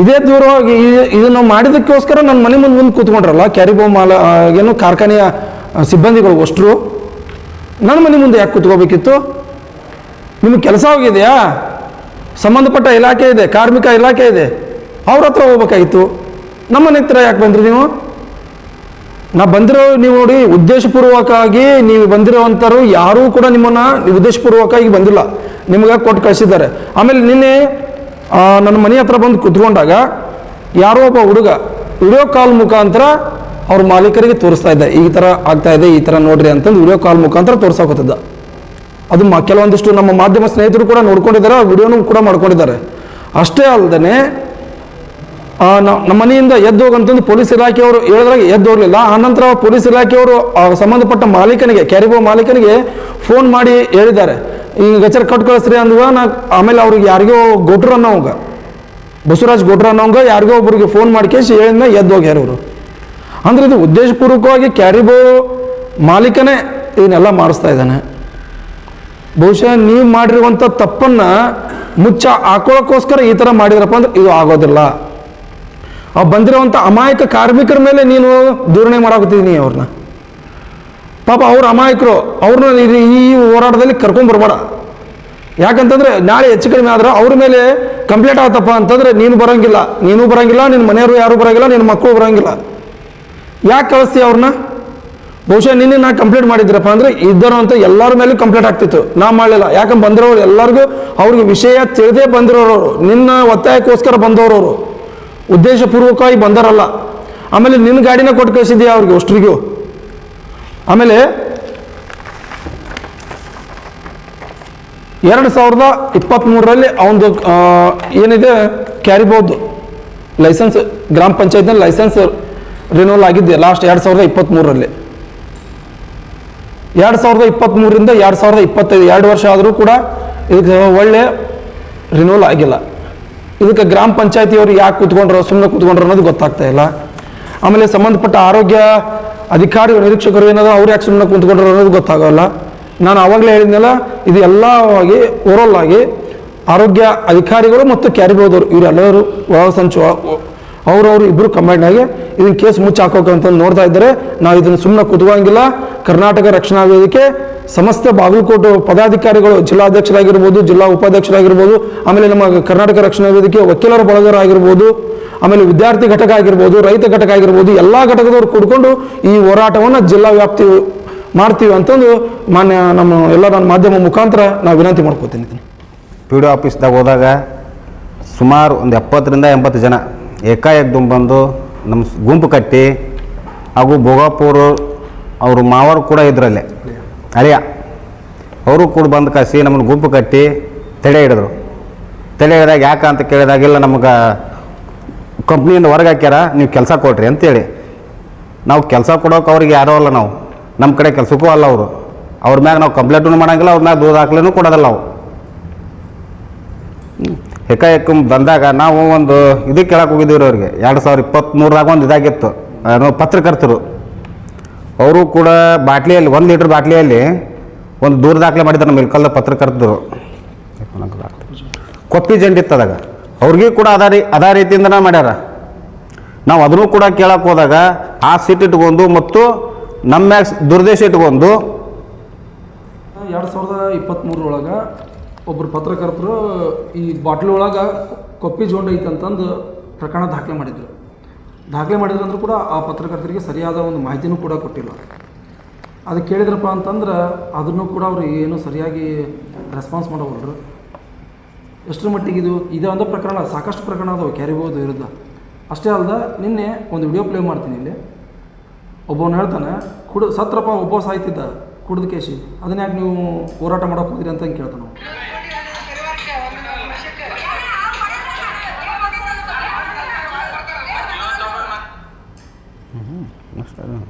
ಇದೇ ದೂರ ಹೋಗಿ ಇದನ್ನು ಮಾಡಿದ್ದಕ್ಕೋಸ್ಕರ ನನ್ನ ಮನೆ ಮುಂದೆ ಮುಂದೆ ಕೂತ್ಕೊಂಡ್ರಲ್ಲ ಕ್ಯಾರಿಬೋ ಮಾಲ ಏನು ಕಾರ್ಖಾನೆಯ ಸಿಬ್ಬಂದಿಗಳು ಅಷ್ಟರು. ನನ್ನ ಮನೆ ಮುಂದೆ ಯಾಕೆ ಕೂತ್ಕೋಬೇಕಿತ್ತು? ನಿಮಗೆ ಕೆಲಸ ಹೋಗಿದೆಯಾ? ಸಂಬಂಧಪಟ್ಟ ಇಲಾಖೆ ಇದೆ, ಕಾರ್ಮಿಕ ಇಲಾಖೆ ಇದೆ. ಅವ್ರ ಹತ್ರ ಹೋಗ್ಬೇಕಾಗಿತ್ತು. ನಮ್ಮ ಹತ್ರ ಯಾಕೆ ಬಂದ್ರಿ ನೀವು? ನಾ ಬಂದಿರೋ ನೀವು ನೋಡಿ, ಉದ್ದೇಶಪೂರ್ವಕವಾಗಿ ನೀವು ಬಂದಿರೋವಂಥವ್ರು ಯಾರೂ ಕೂಡ ನಿಮ್ಮನ್ನ ಉದ್ದೇಶಪೂರ್ವಕವಾಗಿ ಬಂದಿಲ್ಲ. ನಿಮ್ಗೆ ಕೊಟ್ಟು ಕಳಿಸಿದ್ದಾರೆ. ಆಮೇಲೆ ನಿನ್ನೆ ನನ್ನ ಮನೆ ಹತ್ರ ಬಂದು ಕುತ್ಕೊಂಡಾಗ ಯಾರೋ ಒಬ್ಬ ಹುಡುಗ ವಿಡಿಯೋ ಕಾಲ್ ಮುಖಾಂತರ ಅವ್ರ ಮಾಲೀಕರಿಗೆ ತೋರಿಸ್ತಾ ಇದ್ದ. ಈ ಥರ ಆಗ್ತಾ ಇದೆ, ಈ ಥರ ನೋಡ್ರಿ ಅಂತಂದು ವಿಡಿಯೋ ಕಾಲ್ ಮುಖಾಂತರ ತೋರ್ಸಾಕೋತಿದ್ದ ಅದು ಕೆಲವೊಂದಿಷ್ಟು ನಮ್ಮ ಮಾಧ್ಯಮ ಸ್ನೇಹಿತರು ಕೂಡ ನೋಡ್ಕೊಂಡಿದ್ದಾರೆ, ಆ ವಿಡಿಯೋನು ಕೂಡ ಮಾಡ್ಕೊಂಡಿದ್ದಾರೆ. ಅಷ್ಟೇ ಅಲ್ಲದೆ ನಮ್ಮ ಮನೆಯಿಂದ ಎದ್ದು ಹೋಗಂತಂದು ಪೊಲೀಸ್ ಇಲಾಖೆಯವರು ಹೇಳಿದ್ರಾಗ ಎದ್ದು ಹೋಗಲಿಲ್ಲ. ಆನಂತರ ಪೊಲೀಸ್ ಇಲಾಖೆಯವರು ಸಂಬಂಧಪಟ್ಟ ಮಾಲೀಕನಿಗೆ, ಕ್ಯಾರಿಬೋ ಮಾಲೀಕನಿಗೆ ಫೋನ್ ಮಾಡಿ ಹೇಳಿದ್ದಾರೆ. ಈಗ ಗಚರ್ ಕಟ್ ಕಳಿಸ್ರಿ ಅಂದ್ವ ನಾ, ಆಮೇಲೆ ಅವ್ರಿಗೆ ಯಾರಿಗೋ ಗೊಟ್ರು ಅನ್ನೋಂಗ ಬಸವರಾಜ್ ಗೊಟ್ರು ಅನ್ನೋಂಗ ಯಾರಿಗೋ ಒಬ್ಬರಿಗೆ ಫೋನ್ ಮಾಡಿ ಹೇಳಿದ್ನ ಎದ್ದು ಹೋಗ್ಯಾರ ಇವರು. ಅಂದ್ರೆ ಇದು ಉದ್ದೇಶಪೂರ್ವಕವಾಗಿ ಕ್ಯಾರಿಬೋ ಮಾಲೀಕನೇ ಇದನ್ನೆಲ್ಲ ಮಾಡಿಸ್ತಾ ಇದ್ದಾನೆ. ಬಹುಶಃ ನೀವು ಮಾಡಿರುವಂಥ ತಪ್ಪನ್ನು ಮುಚ್ಚ ಹಾಕೊಳ್ಳೋಕ್ಕೋಸ್ಕರ ಈ ಥರ ಮಾಡಿದ್ರಪ್ಪ ಅಂದ್ರೆ ಇದು ಆಗೋದಿಲ್ಲ. ಆ ಬಂದಿರುವಂಥ ಅಮಾಯಕ ಕಾರ್ಮಿಕರ ಮೇಲೆ ನೀನು ದೂರಣೆ ಮಾಡಾಕತ್ತಿದ್ದೀನಿ ಅವ್ರನ್ನ ಪಾಪ ಅವ್ರ ಅಮಾಯಕರು ಅವ್ರನ್ನ ಈ- ಹೋರಾಟದಲ್ಲಿ ಕರ್ಕೊಂಡ್ಬರ್ಬೇಡ ಯಾಕಂತಂದ್ರೆ ನಾಳೆ ಹೆಚ್ಚು ಕಡಿಮೆ ಆದ್ರೆ ಅವ್ರ ಮೇಲೆ ಕಂಪ್ಲೇಂಟ್ ಆತಪ್ಪ ಅಂತಂದ್ರೆ ನೀನು ಬರೋಂಗಿಲ್ಲ ನೀನು ಬರೋಂಗಿಲ್ಲ, ನಿನ್ನ ಮನೆಯವರು ಯಾರು ಬರೋಂಗಿಲ್ಲ, ನಿನ್ನ ಮಕ್ಕಳು ಬರೋಂಗಿಲ್ಲ. ಯಾಕೆ ಕಳಿಸ್ತೀಯ ಅವ್ರನ್ನ ಬಹುಶಃ ನಿನ್ನೆ ನಾ ಕಂಪ್ಲೇಂಟ್ ಮಾಡಿದ್ರಪ್ಪ ಅಂದ್ರೆ ಇದ್ದರು ಅಂತ ಎಲ್ಲರ ಮೇಲೆ ಕಂಪ್ಲೇಂಟ್ ಆಗ್ತಿತ್ತು. ನಾ ಮಾಡಲಿಲ್ಲ. ಯಾಕಂದ್ರೆ ಬಂದಿರೋರು ಎಲ್ಲರಿಗೂ ಅವ್ರಿಗೆ ವಿಷಯ ತಿಳಿದೇ ಬಂದಿರೋರು ನಿನ್ನ ಒತ್ತಾಯಕ್ಕೋಸ್ಕರ ಬಂದವರು ಉದ್ದೇಶಪೂರ್ವಕವಾಗಿ ಬಂದಾರಲ್ಲ. ಆಮೇಲೆ ನಿನ್ನ ಗಾಡಿನ ಕೊಟ್ಟು ಕಳಿಸಿದ್ಯಾ ಅವ್ರಿಗೆ ಅಷ್ಟ್ರಿಗೂ? ಆಮೇಲೆ ಎರಡು ಸಾವಿರದ ಇಪ್ಪತ್ತ್ಮೂರರಲ್ಲಿ ಅವನದು ಏನಿದೆ? ಕ್ಯಾರಿಬೋದು ಲೈಸೆನ್ಸ್ ಗ್ರಾಮ ಪಂಚಾಯತ್ನಲ್ಲಿ ಲೈಸೆನ್ಸ್ ರಿನೋಲ್ ಆಗಿದ್ದೆ ಲಾಸ್ಟ್ ಎರಡು ಸಾವಿರದ ಇಪ್ಪತ್ತ್ಮೂರರಲ್ಲಿ ಎರಡು ಸಾವಿರದ ಇಪ್ಪತ್ತ್ಮೂರರಿಂದ ಎರಡು ಸಾವಿರದ ಇಪ್ಪತ್ತೈದು, ಎರಡು ವರ್ಷ ಆದರೂ ಕೂಡ ಇದಕ್ಕೆ ಒಳ್ಳೆ ರಿನೋವಲ್ ಆಗಿಲ್ಲ. ಇದಕ್ಕೆ ಗ್ರಾಮ ಪಂಚಾಯತಿಯವರು ಯಾಕೆ ಕೂತ್ಕೊಂಡ್ರು ಸುಮ್ಮನೆ ಕೂತ್ಕೊಂಡ್ರು ಅನ್ನೋದು ಗೊತ್ತಾಗ್ತಾ ಇಲ್ಲ. ಆಮೇಲೆ ಸಂಬಂಧಪಟ್ಟ ಆರೋಗ್ಯ ಅಧಿಕಾರಿಗಳು, ನಿರೀಕ್ಷಕರು ಏನದ ಅವ್ರು ಯಾಕೆ ಸುಮ್ಮನೆ ಕೂತ್ಕೊಂಡ್ರು ಅನ್ನೋದು ಗೊತ್ತಾಗೋಲ್ಲ. ನಾನು ಆವಾಗಲೇ ಹೇಳಿದ್ನಲ್ಲ, ಇದು ಎಲ್ಲವಾಗಿ ಓವರಲ್ ಆಗಿ ಆರೋಗ್ಯ ಅಧಿಕಾರಿಗಳು ಮತ್ತು ಕ್ಯಾರಿಬೋದವರು ಇವರೆಲ್ಲರೂ ಒಳ ಸಂಚು ಅವರವರು ಇಬ್ಬರು ಕಂಬೈಂಡ್ ಆಗಿ ಇದನ್ನ ಕೇಸ್ ಮುಚ್ಚಿ ಹಾಕೋಕಂತ ನೋಡ್ತಾ ಇದ್ದಾರೆ. ನಾವು ಇದನ್ನು ಸುಮ್ಮನೆ ಕುತ್ಕೋಂಗಿಲ್ಲ ಕರ್ನಾಟಕ ರಕ್ಷಣಾ ವೇದಿಕೆ, ಸಮಸ್ತ ಬಾಗಲಕೋಟೆ ಪದಾಧಿಕಾರಿಗಳು, ಜಿಲ್ಲಾಧ್ಯಕ್ಷರಾಗಿರ್ಬೋದು, ಜಿಲ್ಲಾ ಉಪಾಧ್ಯಕ್ಷರಾಗಿರ್ಬೋದು, ಆಮೇಲೆ ನಮ್ಮ ಕರ್ನಾಟಕ ರಕ್ಷಣಾ ವೇದಿಕೆ ವಕೀಲರ ಬಳಗರಾಗಿರ್ಬೋದು, ಆಮೇಲೆ ವಿದ್ಯಾರ್ಥಿ ಘಟಕ ಆಗಿರ್ಬೋದು, ರೈತ ಘಟಕ ಆಗಿರ್ಬೋದು, ಎಲ್ಲ ಘಟಕದವರು ಕೂಡ್ಕೊಂಡು ಈ ಹೋರಾಟವನ್ನು ಜಿಲ್ಲಾ ವ್ಯಾಪ್ತಿ ಮಾಡ್ತೀವಿ ಅಂತಂದು ಮಾನ್ಯ ನಮ್ಮ ಎಲ್ಲ ನನ್ನ ಮಾಧ್ಯಮ ಮುಖಾಂತರ ನಾವು ವಿನಂತಿ ಮಾಡ್ಕೋತೀನಿ. ಪಿ ಡಿ ಆಫೀಸ್ದಾಗ ಹೋದಾಗ ಸುಮಾರು ಒಂದು ಎಪ್ಪತ್ತರಿಂದ ಎಂಬತ್ತು ಜನ ಏಕಾಏಕ್ ಬಂದು ನಮ್ಮ ಗುಂಪು ಕಟ್ಟಿ ಹಾಗೂ ಭೋಗಾಪುರ ಅವರು ಮಾವರು ಕೂಡ ಇದ್ರಲ್ಲೇ. ಅಳಿಯ, ಅವರು ಕೂಡ ಬಂದು ಕಸಿ ನಮ್ಮನ್ನು ಗುಂಪು ಕಟ್ಟಿ ತಡೆ ಹಿಡಿದ್ರು. ತಡೆ ಹಿಡಿದಾಗ ಯಾಕೆ ಅಂತ ಕೇಳಿದಾಗೆಲ್ಲ ನಮ್ಗೆ ಕಂಪ್ನಿಯಿಂದ ಹೊರಗೆ ಹಾಕ್ಯಾರ, ನೀವು ಕೆಲಸ ಕೊಡ್ರಿ ಅಂತೇಳಿ. ನಾವು ಕೆಲಸ ಕೊಡೋಕೆ ಅವ್ರಿಗೆ ಯಾರೋ ಅಲ್ಲ ನಾವು. ನಮ್ಮ ಕಡೆ ಕೆಲಸಕ್ಕೂ ಅಲ್ಲ ಅವರು. ಅವ್ರ ಮ್ಯಾಗ ನಾವು ಕಂಪ್ಲೇಂಟೂ ಮಾಡಂಗಿಲ್ಲ, ಅವ್ರ ಮ್ಯಾಗ ದೂರ ದಾಖಲೆನೂ ಕೊಡೋದಲ್ಲ ನಾವು ಏಕಾಏಕ ಬಂದಾಗ ನಾವು ಒಂದು ಇದು ಕೇಳಕ್ಕೆ ಹೋಗಿದ್ದೀವಿ ಅವ್ರಿಗೆ. ಎರಡು ಸಾವಿರ ಇಪ್ಪತ್ತ್ಮೂರದಾಗ ಒಂದು ಇದಾಗಿತ್ತು. ಪತ್ರಕರ್ತರು. ಅವರು ಕೂಡ ಬಾಟ್ಲಿಯಲ್ಲಿ, ಒಂದು ಲೀಟ್ರ್ ಬಾಟ್ಲಿಯಲ್ಲಿ ಒಂದು ದೂರ ದಾಖಲೆ ಮಾಡಿದ್ದಾರೆ ನಮ್ಮ ಇಲ್ಕಲ್ದ ಪತ್ರಕರ್ತರು. ಕೊಪ್ಪಿ ಜಂಡಿತ್ತು ಅದಾಗ. ಅವ್ರಿಗೆ ಕೂಡ ಅದ ರೀ ಅದೇ ರೀತಿಯಿಂದನೇ ಮಾಡ್ಯಾರ. ನಾವು ಅದನ್ನು ಕೂಡ ಕೇಳಕ್ಕೆ ಹೋದಾಗ ಆ ಸೀಟ್ ಇಟ್ಕೊಂಡು ಮತ್ತು ನಮ್ಮ ಮ್ಯಾಕ್ಸ್ ದುರ್ದೇಶ ಇಟ್ಕೊಂಡು ಎರಡು ಸಾವಿರದ ಇಪ್ಪತ್ತ್ಮೂರರೊಳಗೆ ಒಬ್ಬರು ಪತ್ರಕರ್ತರು ಈ ಬಾಟ್ಲ್ ಒಳಗೆ ಕೊಪ್ಪಿ ಜೋಂಡ್ ಐತಂತಂದು ಪ್ರಕರಣ ದಾಖಲೆ ಮಾಡಿದ್ರು. ದಾಖಲೆ ಮಾಡಿದ್ರು ಅಂದರೂ ಕೂಡ ಆ ಪತ್ರಕರ್ತರಿಗೆ ಸರಿಯಾದ ಒಂದು ಮಾಹಿತಿನೂ ಕೂಡ ಕೊಟ್ಟಿಲ್ಲ. ಅದು ಕೇಳಿದ್ರಪ್ಪ ಅಂತಂದ್ರೆ ಅದನ್ನು ಕೂಡ ಅವರು ಏನು ಸರಿಯಾಗಿ ರೆಸ್ಪಾನ್ಸ್ ಮಾಡೋವಲ್ರು. ಎಷ್ಟರ ಮಟ್ಟಿಗೆ ಇದು, ಇದೇ ಒಂದು ಪ್ರಕರಣ, ಸಾಕಷ್ಟು ಪ್ರಕರಣ ಅದಾವೆ ಕ್ಯಾರಿಬೋದು ವಿರುದ್ಧ. ಅಷ್ಟೇ ಅಲ್ಲದೆ ನಿನ್ನೆ ಒಂದು ವಿಡಿಯೋ ಪ್ಲೇ ಮಾಡ್ತೀನಿ ಇಲ್ಲಿ. ಒಬ್ಬವನು ಹೇಳ್ತಾನೆ, ಕುಡ್, ಸತ್ರಪ್ಪ ಒಬ್ಬ ಸಾಯ್ತಿದ್ದ, ಕುಡ್ದು ಕೇಶಿ, ಅದನ್ನ ಯಾಕೆ ನೀವು ಹೋರಾಟ ಮಾಡೋಕೆ ಹೋದಿರಿ ಅಂತ ಹಿಂಗೆ ಕೇಳ್ತಾನೆ ಅವ್ನು.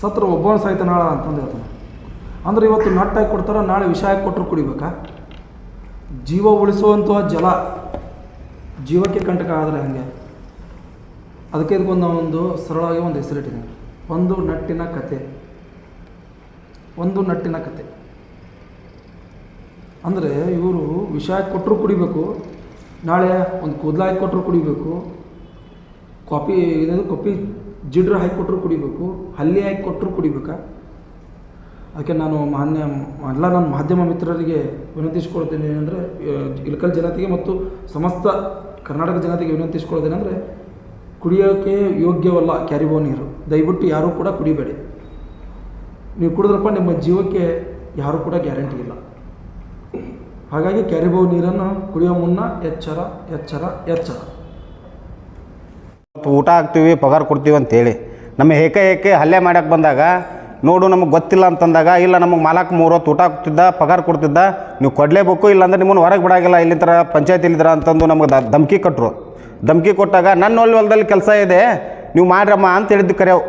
ಸತ್ರ ಒಬ್ಬನ ಸಾಯ್ತಾನ ಅಂತಂದು ಹೇಳ್ತಾನೆ ಅಂದ್ರೆ ಇವತ್ತು ನಟ್ಟಾಗಿ ಕೊಡ್ತಾರ ನಾಳೆ ವಿಷ ಕೊಟ್ಟರು ಕುಡಿಬೇಕಾ ಜೀವ ಉಳಿಸುವಂಥ ಜಲ ಜೀವಕ್ಕೆ ಕಂಟಕ ಆದರೆ ಹಾಗೆ. ಅದಕ್ಕೆ ಇದಕ್ಕೊಂದು ಒಂದು ಸರಳವಾಗಿ ಒಂದು ಹೆಸರಿಟ್ಟಿದ್ದೀನಿ ಒಂದು ನಟ್ಟಿನ ಕತೆ. ಒಂದು ನಟ್ಟಿನ ಕತೆ. ಅಂದರೆ ಇವರು ವಿಷ ಕೊಟ್ಟರು ಕುಡಿಬೇಕು, ನಾಳೆ ಒಂದು ಕೂದಲ ಹಾಕಿ ಕೊಟ್ಟರು ಕುಡಿಬೇಕು ಕಾಪಿ ಏನಾದರೂ ಕಾಪಿ ಜಿಡ್ರ ಹಾಕಿ ಕೊಟ್ಟರು ಕುಡಿಬೇಕು, ಹಲ್ಲಿ ಹಾಕಿ ಕೊಟ್ಟರು ಕುಡಿಬೇಕಾ? ಅದಕ್ಕೆ ನಾನು ಮಾನ್ಯ, ಎಲ್ಲ ನನ್ನ ಮಾಧ್ಯಮ ಮಿತ್ರರಿಗೆ ವಿನಂತಿಸ್ಕೊಳ್ತೇನೆ ಅಂದರೆ ಇಳಕಲ್ ಜನತೆಗೆ ಮತ್ತು ಸಮಸ್ತ ಕರ್ನಾಟಕ ಜನತೆಗೆ ವಿನಂತಿಸ್ಕೊಳ್ಳೋದೇನೆಂದರೆ ಕುಡಿಯೋಕ್ಕೆ ಯೋಗ್ಯವಲ್ಲ ಕ್ಯಾರಿಬೋ ನೀರು. ದಯವಿಟ್ಟು ಯಾರೂ ಕೂಡ ಕುಡಿಬೇಡಿ. ನೀವು ಕುಡಿದ್ರಪ್ಪ ನಿಮ್ಮ ಜೀವಕ್ಕೆ ಯಾರೂ ಕೂಡ ಗ್ಯಾರಂಟಿ ಇಲ್ಲ. ಹಾಗಾಗಿ ಕ್ಯಾರಿಬೋ ನೀರನ್ನು ಕುಡಿಯೋ ಮುನ್ನ ಎಚ್ಚರ ಎಚ್ಚರ ಎಚ್ಚರ. ಊಟ ಹಾಕ್ತೀವಿ, ಪಗಾರ ಕೊಡ್ತೀವಿ ಅಂತೇಳಿ. ನಮ್ಮ ಏಕೆ ಏಕೆ ಹಲ್ಲೆ ಮಾಡಕ್ಕೆ ಬಂದಾಗ ನೋಡು, ನಮಗೆ ಗೊತ್ತಿಲ್ಲ ಅಂತಂದಾಗ, ಇಲ್ಲ, ನಮಗೆ ಮಾಲಾಕು ಮೂರು ಹೊತ್ತು ಊಟ ಹಾಕ್ತಿದ್ದ ಪಗಾರ ಕೊಡ್ತಿದ್ದ, ನೀವು ಕೊಡಲೇಬೇಕು, ಇಲ್ಲಾಂದ್ರೆ ನಿಮ್ಮನ್ನು ಹೊರಗೆ ಬಿಡಾಗಿಲ್ಲ ಇಲ್ಲಿ ಥರ ಪಂಚಾಯತ್ ಇಲ್ಲಿದ್ರ ಅಂತಂದು ನಮಗೆ ದ ಧಮ್ಕಿ ಕೊಟ್ಟರು ಧಮಕಿ ಕೊಟ್ಟಾಗ, ನನ್ನ ಹೊಲ ಹೊಲದಲ್ಲಿ ಕೆಲಸ ಇದೆ, ನೀವು ಮಾಡ್ರಮ್ಮ ಅಂತ ಹೇಳಿದ್ದು ಕರೆಯವು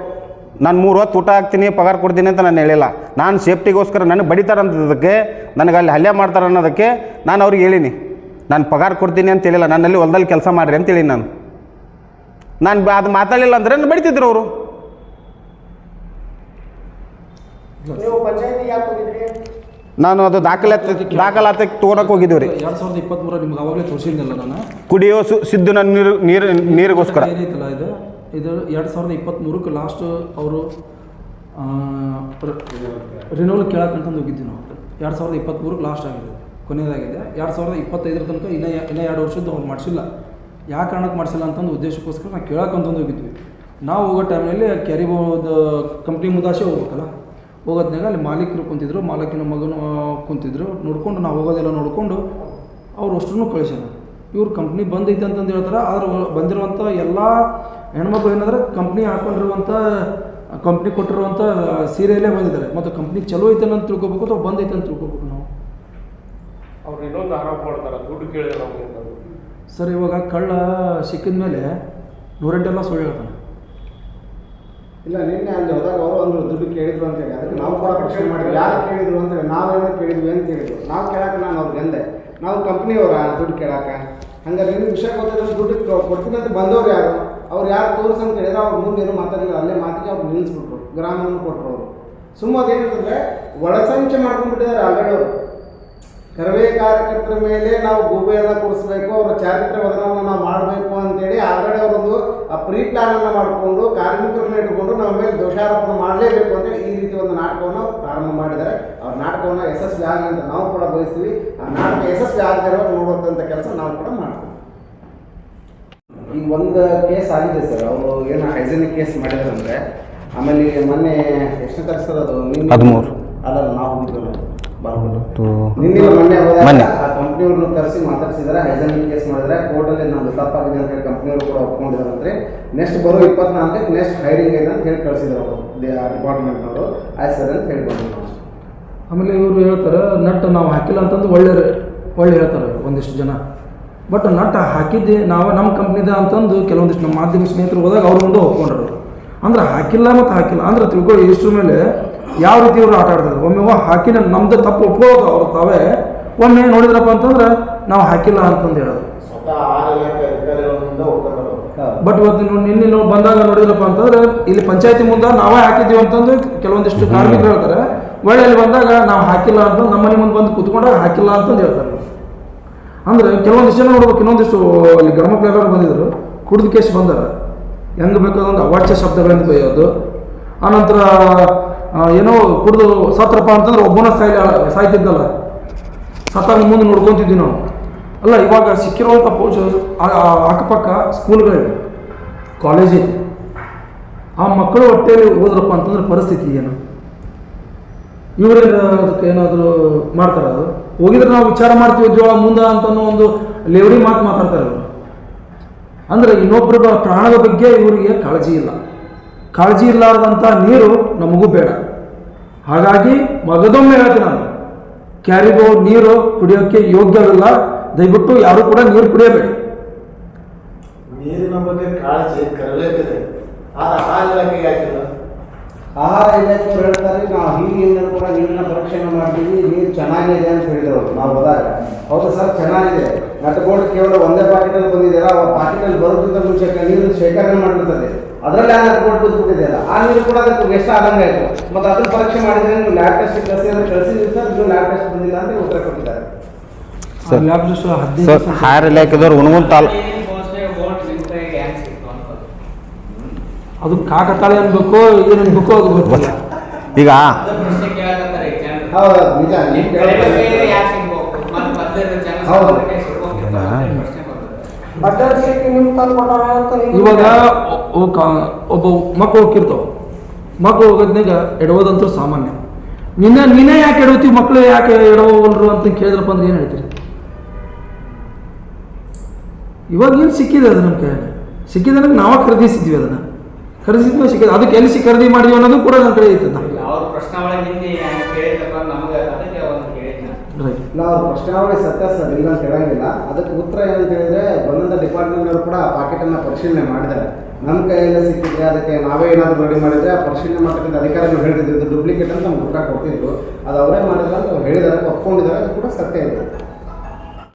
ನಾನು ಮೂರು ಹೊತ್ತು ಊಟ ಹಾಕ್ತೀನಿ, ಪಗಾರ ಕೊಡ್ತೀನಿ ಅಂತ ನಾನು ಹೇಳಿಲ್ಲ. ನಾನು ಸೇಫ್ಟಿಗೋಸ್ಕರ ನನಗೆ ಬಡಿತಾರೆ ಅಂತದಕ್ಕೆ, ನನಗೆ ಅಲ್ಲಿ ಹಲ್ಲೆ ಮಾಡ್ತಾರೆ ಅನ್ನೋದಕ್ಕೆ ನಾನು ಅವ್ರಿಗೆ ಹೇಳೀನಿ. ನಾನು ಪಗಾರ ಕೊಡ್ತೀನಿ ಅಂತ ಹೇಳಿಲ್ಲ, ನನ್ನಲ್ಲಿ ಹೊಲದಲ್ಲಿ ಕೆಲಸ ಮಾಡಿರಿ ಅಂತ ಹೇಳಿ ನಾನು. ನಾನು ಅದು ಮಾತಾಡಲಿಲ್ಲ ಅಂದರೆ ಬಡಿತಿದ್ರು ಅವರು. ನೀವು ಪಂಚಾಯತಿ ಯಾಕೆ ಹೋಗಿದ್ರಿ? ನಾನು ಅದು ದಾಖಲಾತಿ ದಾಖಲಾತಿ ತೊಗೊಳಕ್ಕೆ ಹೋಗಿದ್ದೀವಿ ರೀ. ಎರಡು ಸಾವಿರದ ಇಪ್ಪತ್ತ್ಮೂರ ನಿಮ್ಗೆ ಅವಾಗಲೇ ತೋರಿಸಿದ್ನಲ್ಲ ನಾನು? ಕುಡಿಯೋ ಸಿದ್ದು ನನ್ನ ನೀರು ನೀರು ನೀರಿಗೋಸ್ಕರ. ಏನೈತಲ್ಲ ಇದು? ಇದು ಎರಡು ಸಾವಿರದ ಇಪ್ಪತ್ತ್ಮೂರಕ್ಕೆ ಲಾಸ್ಟ್ ಅವರು ರಿನೋಲ್ ಕೇಳಕ್ಕಂತಂದು ಹೋಗಿದ್ವಿ ನಾವು. ಎರಡು ಸಾವಿರದ ಇಪ್ಪತ್ತ್ಮೂರಕ್ಕೆ ಲಾಸ್ಟ್ ಆಗಿದೆ. ಕೊನೆಯದಾಗಿದೆ. ಎರಡು ಸಾವಿರದ ಇಪ್ಪತ್ತೈದರ ತನಕ ಇನ್ನೂ ಇನ್ನೂ ಎರಡು ವರ್ಷದ್ದು ಅವ್ರು ಮಾಡಿಸಿಲ್ಲ. ಯಾವ ಕಾರಣಕ್ಕೆ ಮಾಡಿಸಿಲ್ಲ ಅಂತಂದು ಉದ್ದೇಶಕ್ಕೋಸ್ಕರ ನಾವು ಕೇಳಕ್ಕಂತಂದು ಹೋಗಿದ್ವಿ. ನಾವು ಹೋಗೋ ಟೈಮ್ನಲ್ಲಿ ಕ್ಯಾರಿಬೋದ ಕಂಪ್ನಿ ಮುದಾಸೆ ಹೋಗ್ಬೇಕಲ್ಲ? ಹೋಗೋದ್ನಾಗ ಅಲ್ಲಿ ಮಾಲೀಕರು ಕುಂತಿದ್ರು ಮಾಲಕಿನ ಮಗನು ಕುಂತಿದ್ರು. ನೋಡ್ಕೊಂಡು ನಾವು ಹೋಗೋದೆಲ್ಲ ನೋಡಿಕೊಂಡು ಅವ್ರು ಅಷ್ಟನ್ನು ಕಳಿಸ್ಯಾರ. ಇವ್ರು ಕಂಪ್ನಿ ಬಂದೈತೆ ಅಂತಂದು ಹೇಳ್ತಾರೆ ಆದ್ರೆ ಬಂದಿರುವಂಥ ಎಲ್ಲ ಹೆಣ್ಮಕ್ಳು ಏನಂದ್ರೆ ಕಂಪ್ನಿ ಹಾಕೊಂಡಿರುವಂಥ ಕಂಪ್ನಿ ಕೊಟ್ಟಿರುವಂಥ ಸೀರೆಯಲ್ಲೇ ಬಂದಿದ್ದಾರೆ. ಮತ್ತು ಕಂಪ್ನಿ ಚಲೋ ಐತೆ ಅಂತ ತಿಳ್ಕೊಬೇಕು ಅಥವಾ ಬಂದೈತೆ ಅಂತ ತಿಳ್ಕೊಬೇಕು ನಾವು? ಅವ್ರು ಇನ್ನೊಂದು ಆರೋಪ ಮಾಡ್ತಾರೆ ದುಡ್ಡು ಕೇಳಿದ್ರೆ ಸರ್ ಇವಾಗ ಕಳ್ಳ ಸಿಕ್ಕಿದ ಮೇಲೆ ನೂರೆಂಟೆಲ್ಲ ಸುಳ್ಳು ಹೇಳ್ತಾನೆ. ಇಲ್ಲ, ನಿನ್ನೆ ಅಲ್ಲಿ ಹೋದಾಗ ಅವರು ಒಂದು ದುಡ್ಡು ಕೇಳಿದ್ರು ಅಂತ ಹೇಳಿ. ಅದಕ್ಕೆ ನಾವು ಕೂಡ ಪ್ರಶ್ನೆ ಮಾಡಿದ್ವಿ. ಯಾರು ಕೇಳಿದ್ರು ಅಂತ ಹೇಳಿ? ನಾವೇನೋ ಕೇಳಿದ್ವಿ ಅಂತ ಹೇಳಿದ್ರು. ನಾವು ಕೇಳಕ್ಕೆ ನಾನು ಅವ್ರಿಗೆ ಅಂದೆ. ನಾವು ಕಂಪ್ನಿಯವರ? ದುಡ್ಡು ಕೇಳಕ್ಕೆ? ಹಂಗಾರೆ ನಿಮ್ಗೆ ವಿಷಯ ಗೊತ್ತಿದ್ರೆ ದುಡ್ಡು ಕೊಡ್ತೀನಿ ಅಂತ ಬಂದವ್ರು ಯಾರು? ಅವ್ರು ಯಾರು ತೋರಿಸ್ ಅಂತ ಹೇಳಿದ್ರೆ ಅವ್ರು ಮುಂದೆ ಏನೂ ಅಲ್ಲೇ ಮಾತಿಗೆ ಅವ್ರು ನಿಲ್ಲಿಸ್ಬಿಟ್ರು ಗ್ರಾಮವನ್ನು ಕೊಟ್ಟರು ಅವರು. ಸುಮ್ಮನೆ ಅದೇನಂತಂದ್ರೆ ಒಳಸಂಚೆ ಮಾಡ್ಕೊಂಡ್ಬಿಟ್ಟಿದ್ದಾರೆ ಆಲ್ರೆಡಿ ಅವರು. ಕರವೇ ಕಾರ್ಯಕರ್ತರ ಮೇಲೆ ನಾವು ಗೂಬೆ ಕೊಡಿಸ್ಬೇಕು ಅವರ ಚಾರಿತ್ರ್ಯ ವದನವನ್ನು ನಾವು ಮಾಡಬೇಕು ಅಂತೇಳಿ ಆಲ್ರೆಡಿ ಅವರೊಂದು ಆ ಪ್ರೀ ಪ್ಲಾನನ್ನು ಮಾಡಿಕೊಂಡು ಕಾರ್ಮಿಕರನ್ನ ಇಟ್ಕೊಂಡು ನಮ್ಮ ಮೇಲೆ ದೋಷಾರೋಪಣ ಮಾಡಲೇಬೇಕು ಅಂತೇಳಿ ಈ ರೀತಿ ಒಂದು ನಾಟಕವನ್ನು ಪ್ರಾರಂಭ ಮಾಡಿದ್ದಾರೆ. ಅವ್ರ ನಾಟಕವನ್ನು ಯಶಸ್ವಿ ಆಗಲಿ ಅಂತ ನಾವು ಕೂಡ ಬಯಸ್ತೀವಿ. ಆ ನಾಟಕ ಯಶಸ್ವಿ ಆಗದಿರೋ ನೋಡುವಂಥ ಕೆಲಸ ನಾವು ಕೂಡ ಮಾಡ್ತೀವಿ. ಈಗ ಒಂದು ಕೇಸ್ ಆಗಿದೆ ಸರ್ ಅವರು ಏನು ಹೈಜೆನಿಕ್ ಕೇಸ್ ಮಾಡಿದಾರಂದ್ರೆ ಆಮೇಲೆ ಮೊನ್ನೆ ಎಷ್ಟು ತರಿಸ್ತಾರೆ ಅದು? ಹದಿಮೂರು. ಅಲ್ಲ ನಾವು ಹೋಗಿದ್ವಲ್ಲ. ಮತ್ತು ಮೊನ್ನೆ ಕಂಪ್ನಿಯವ್ರನ್ನ ಕರೆಸಿ ಮಾತಾಡಿಸಿದ್ರೆ ಹೈಜೆನಿಕ್ ಕೇಸ್ ಮಾಡಿದ್ರೆ ಕೋರ್ಟಲ್ಲಿ ನಮ್ದು ತಪ್ಪಾಗಿದೆ ಅಂತ ಹೇಳಿ ಕಂಪ್ನಿಯವರು ಕೂಡ ಒಪ್ಕೊಂಡಿದಾರಂದ್ರೆ ನೆಕ್ಸ್ಟ್ ಬರೋ ಇಪ್ಪತ್ನಾಲ್ಕಕ್ಕೆ ನೆಕ್ಸ್ಟ್ ಹೈರಿಂಗ್ ಇದೆ ಅಂತ ಹೇಳಿ ಕಳಿಸಿದ್ರು ಅವರು ಡಿಪಾರ್ಟ್ಮೆಂಟ್ನವರು ಆಯ್ತು ಸರ್ ಅಂತ ಹೇಳ್ಬೋದು. ನಾವು. ಆಮೇಲೆ ಇವರು ಹೇಳ್ತಾರೆ ನಟ್ ನಾವು ಹಾಕಿಲ್ಲ ಅಂತಂದು ಒಳ್ಳೆ ಒಳ್ಳೆ ಹೇಳ್ತಾರೆ ಒಂದಿಷ್ಟು ಜನ. ಬಟ್ ನಟ್ ಹಾಕಿದ್ದೆ ನಾವು ನಮ್ಮ ಕಂಪ್ನಿದ ಅಂತಂದು ಕೆಲವೊಂದಿಷ್ಟು ನಮ್ಮ ಮಾಧ್ಯಮ ಸ್ನೇಹಿತರು ಹೋದಾಗ ಅವ್ರ ಮುಂದೆ ಒಪ್ಕೊಂಡ್ರು. ಅಂದ್ರೆ ಹಾಕಿಲ್ಲ ಮತ್ತು ಹಾಕಿಲ್ಲ ಅಂದ್ರೆ ತಿಳ್ಕೊಳ್ಳಿ ಇಷ್ಟ್ರ ಮೇಲೆ ಯಾವ ರೀತಿ ಇವರು ಆಟ ಆಡ್ತಾರೆ ಒಮ್ಮೆ ವಾ ಹಾಕಿನ ನಮ್ದು ತಪ್ಪು ಒಪ್ಕೊಳ್ಳೋದು ಅವ್ರು ತಾವೇ. ಒಮ್ಮೆ ನೋಡಿದ್ರಪ್ಪ ಅಂತಂದ್ರೆ ನಾವು ಹಾಕಿಲ್ಲ ಅಂತಂದು ಹೇಳೋದು. ಬಟ್ ಇವತ್ತು ನಿನ್ನೆ ನೀವು ಬಂದಾಗ ನೋಡಿದ್ರಪ್ಪ ಅಂತಂದ್ರೆ ಇಲ್ಲಿ ಪಂಚಾಯತಿ ಮುಂದೆ ನಾವೇ ಹಾಕಿದ್ದೀವಿ ಅಂತಂದು ಕೆಲವೊಂದಿಷ್ಟು ಕಾರ್ಮಿಕರು ಹೇಳ್ತಾರೆ. ಒಳ್ಳೆ ಅಲ್ಲಿ ಬಂದಾಗ ನಾವು ಹಾಕಿಲ್ಲ ಅಂತ ನಮ್ಮ ಮನೆ ಮುಂದೆ ಬಂದು ಕುತ್ಕೊಂಡಾಗ ಹಾಕಿಲ್ಲ ಅಂತಂದು ಹೇಳ್ತಾರೆ. ಅಂದ್ರೆ ಕೆಲವೊಂದಿಷ್ಟು ಜನ ನೋಡ್ಬೇಕು ಇನ್ನೊಂದಿಷ್ಟು ಇಲ್ಲಿ ಗಣಮಕ್ಳು ಎಲ್ಲರೂ ಬಂದಿದ್ರು ಕುಡಿದ ಕೇಸ್ ಬಂದಾರ. ಹೆಂಗೆ ಒಂದು ಅವಾಚ್ಯ ಶಬ್ದಗಳಿಂದ ಬೈಯೋದು. ಆನಂತರ ಏನೋ ಕುಡಿದು ಸತ್ರಪ್ಪ ಅಂತಂದ್ರೆ ಒಬ್ಬನ ಸಾಯ್ ಸಾಯ್ತಿದ್ದಲ್ಲ. ಸತ್ತಾಗ ಮುಂದೆ ನೋಡ್ಕೊತಿದ್ವಿ ನಾವು. ಅಲ್ಲ, ಇವಾಗ ಸಿಕ್ಕಿರುವಂಥ ಪೋಷ ಅಕ್ಕಪಕ್ಕ ಸ್ಕೂಲ್ಗಳಿವೆ. ಕಾಲೇಜಿದೆ ಆ ಮಕ್ಕಳು ಹೊಟ್ಟೆಯಲ್ಲಿ ಹೋದ್ರಪ್ಪ ಅಂತಂದ್ರೆ ಪರಿಸ್ಥಿತಿ ಏನು? ಇವರೇನು ಅದಕ್ಕೆ ಏನಾದರೂ ಮಾಡ್ತಾರೆ ಅದು? ಹೋಗಿದ್ರೆ ನಾವು ವಿಚಾರ ಮಾಡ್ತೀವಿ, ಜೋಳ ಮುಂದೆ ಅಂತ ಒಂದು ಲೇವಡಿ ಮಾತು ಮಾತಾಡ್ತಾರೆ ಅವರು. ಅಂದರೆ ಇನ್ನೊಬ್ಬರ ಪ್ರಾಣದ ಬಗ್ಗೆ ಇವರಿಗೆ ಕಾಳಜಿ ಇಲ್ಲ. ಕಾಳಜಿ ಇಲ್ಲಾರ್ದಂಥ ನೀರು ನಮಗೂ ಬೇಡ. ಹಾಗಾಗಿ ಮಗದೊಮ್ಮೆ ಹೇಳ್ತೀನಿ ನಾನು, ಕ್ಯಾರಿಗೋ ನೀರು ಕುಡಿಯೋಕ್ಕೆ ಯೋಗ್ಯವಿಲ್ಲ ದಯವಿಟ್ಟು ಯಾರು ಕೂಡ ನೀರು ಕುಡಿಯಬೇಡಿ. ನೀರಿನ ಬಗ್ಗೆ ಕಾಳಜಿ ಕರಲೇಬೇಕಿದೆ ಆದರೆ ಆ ಯಾಕಿಲ್ಲ ಆಹಾರ ಇಲಾಖೆಯವರು ಹೇಳ್ತಾರೆ ನಾವು ಹೀಗೆ ಕೂಡ ನೀರಿನ ಪರೀಕ್ಷೆಯನ್ನು ಮಾಡ್ತೀವಿ ನೀರು ಚೆನ್ನಾಗಿದೆ ಅಂತ ಹೇಳಿದ್ರು ಅವ್ರು. ನಾವು ಹೋದಾಗ ಹೌದು ಸರ್ ಚೆನ್ನಾಗಿದೆ. ನಟ್ಕೊಂಡು ಕೇವಲ ಒಂದೇ ಪಾಕೆಟಲ್ಲಿ ಬಂದಿದೆಯಲ್ಲ ಆ ಪಾಕೆಟಲ್ಲಿ ಬರೋದ್ರಿಂದ ಮುಂಚೆ ನೀರು ಶೇಖರಣೆ ಮಾಡಿರ್ತದೆ ಅದರಲ್ಲಿ ಆ ನಟ್ಕೊಂಡು ಬಿದ್ದುಬಿಟ್ಟಿದೆಯಲ್ಲ ಆ ನೀರು ಕೂಡ ಅದಕ್ಕೆ ವೆಸ್ಟ್ ಆದಂಗೆ ಆಯಿತು. ಮತ್ತು ಅದನ್ನು ಪರೀಕ್ಷೆ ಮಾಡಿದರೆ ನೀವು ಲ್ಯಾಬ್ ಟೆಸ್ಟ್ ಕಳಿಸಿ ಅಂತ ಕಳಿಸಿದ್ವಿ ಸರ್ ಇದು ಲ್ಯಾಬ್ ಟೆಸ್ಟ್ ಬಂದಿಲ್ಲ ಅಂತ ಉತ್ತರ ಕೊಟ್ಟಿದ್ದಾರೆ. ಸರ್. ಲ್ಯಾಬ್ ಟೆಸ್ಟ್ ಹದಿನೈದು ಸರ್ ದಿವ್ಸ- ಹಾಯರ್ ಇಲಾಖೆದವ್ರು ಹುಣಗುಲ್ ತಾಲ್ ಅದು ಕಾಕತಾಳೆ ಅನ್ಬೇಕು ಏನು ಅನ್ಬೇಕು ಅದು ಗೊತ್ತಿಲ್ಲ. ಈಗ ಹೌದು ನಿಜ ನೀವು ಕೇಳಿದ್ರೆ ಇವಾಗ ಒಬ್ಬ ಮಕ್ಕಳು ಹೋಗಿರ್ತಾವ ಮಕ್ಕಳು ಹೋಗೋದ್ನಾಗ ಎಡವೋದಂತೂ ಸಾಮಾನ್ಯ. ನಿನ್ನೆ ನೀನೇ ಯಾಕೆ ಎಡವತ್ತೀವಿ ಮಕ್ಕಳು ಯಾಕೆ ಎಡವಲ್ರು ಅಂತ ಕೇಳಿದ್ರಪ್ಪ ಅಂದ್ರೆ ಏನು ಹೇಳ್ತೀರಿ? ಇವಾಗ ಏನು ಸಿಕ್ಕಿದೆ ಅದು ನಮ್ಮ ಕೈಯಲ್ಲಿ ಸಿಕ್ಕಿದೆ ಅಂದ್ರೆ ನಾವೇ ಖರೀದಿಸಿದ್ವಿ ಅದನ್ನು. ಖರೀದಿಸಿದ್ವಿ ಸಿಕ್ಕಿದೆ ಅದಕ್ಕೆ ಎಲ್ಲಿ ಸಿ ಖರೀದಿ ಮಾಡಿದ್ವಿ ಅನ್ನೋದು ಕೂಡ ನನ್ನ ಕಡೆ ಇತ್ತು ಅವ್ರ ಪ್ರಶ್ನಾವಳಿ ಹಿಂದೆ ಕೇಳಿದ್ದಪ್ಪ ನಮ್ಗೆ ಅದಕ್ಕೆ ಒಂದು ಕೇಳಿದ್ನ. ರೈಟ್ ನಾವು ಅವ್ರ ಪ್ರಶ್ನಾವಳಿ ಸತ್ಯ ಸರ್ ಇಲ್ಲ ಅಂತ ಹೇಳಂಗಿಲ್ಲ. ಅದಕ್ಕೆ ಉತ್ತರ ಏನಂತ ಹೇಳಿದ್ರೆ ಬಂದಂಥ ಡಿಪಾರ್ಟ್ಮೆಂಟ್ನವರು ಕೂಡ ಆ ಪಾಕೆಟನ್ನು ಪರಿಶೀಲನೆ ಮಾಡಿದ್ದಾರೆ. ನಮ್ಮ ಕೈಯಲ್ಲಿ ಸಿಕ್ಕಿದ್ರೆ ಅದಕ್ಕೆ ನಾವೇ ಏನಾದರೂ ರೆಡಿ ಮಾಡಿದ್ರೆ ಆ ಪರಿಶೀಲನೆ ಮಾಡ್ತಕ್ಕಂಥ ಅಧಿಕಾರಿಗಳು ಹೇಳಿದ್ರು ಇದು ಡೂಪ್ಲಿಕೇಟ್ ಅಂತ ನಮ್ಗೆ ಉತ್ತರ ಕೊಡ್ತಿದ್ರು ಅದು ಅವರೇ ಮಾಡಿದ್ರೆ ಅಂತ ಅವ್ರು ಹೇಳಿದ್ದಾರೆ ಒಪ್ಕೊಂಡಿದ್ದಾರೆ ಅದು ಕೂಡ ಸತ್ಯ ಇದೆ.